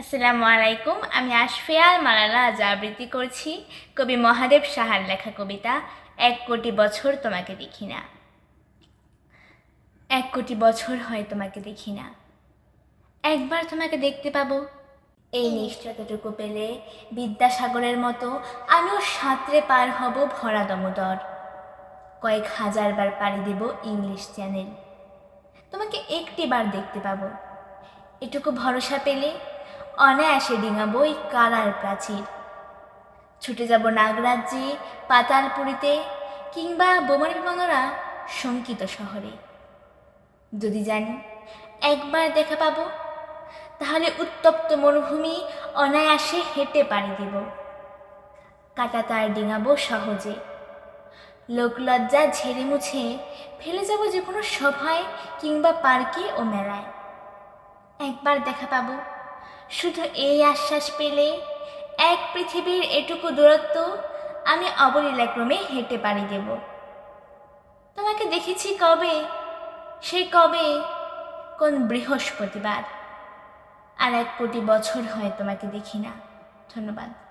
আসসালামু আলাইকুম আমি আশফিয়াল মালালা আজ আবৃত্তি করছি কবি মহাদেব সাহার লেখা কবিতা এক কোটি বছর তোমাকে দেখি না। এক কোটি বছর হয় তোমাকে দেখি না। একবার তোমাকে দেখতে পাবো। এই নিশ্চয়তাটুকু পেলে বিদ্যাসাগরের মতো আমিও সাঁতরে পার হব ভরা দমোদর। কয়েক হাজার বার পাড়ি দেব ইংলিশ চ্যানেল। তোমাকে একটি বার দেখতে পাবো। এটুকু ভরসা পেলে অনায়াসে ডিঙাবো এই কালার প্রাচীর। ছুটে যাব নাগরাজ্যে পাতালপুরীতে কিংবা বোমার বিমানরা শঙ্কিত শহরে। যদি জানি একবার দেখা পাবো, তাহলে উত্তপ্ত মরুভূমি অনায়াসে হেঁটে পাড়ি দেব। কাটা তার ডিঙাবো সহজে। লোকলজ্জা ঝেড়ে মুছে ফেলে যাব যে কোনো সভায় কিংবা পার্কে ও মেলায়। একবার দেখা পাবো শুধু এই আশ্বাস পেলে এক পৃথিবীর এটুকু দূরত্ব আমি অবলীলাক্রমে হেঁটে পাড়ি দেব। তোমাকে দেখেছি কবে? সে কবে? কোন বৃহস্পতিবার? আর এক কোটি বছর হয় তোমাকে দেখি না। ধন্যবাদ।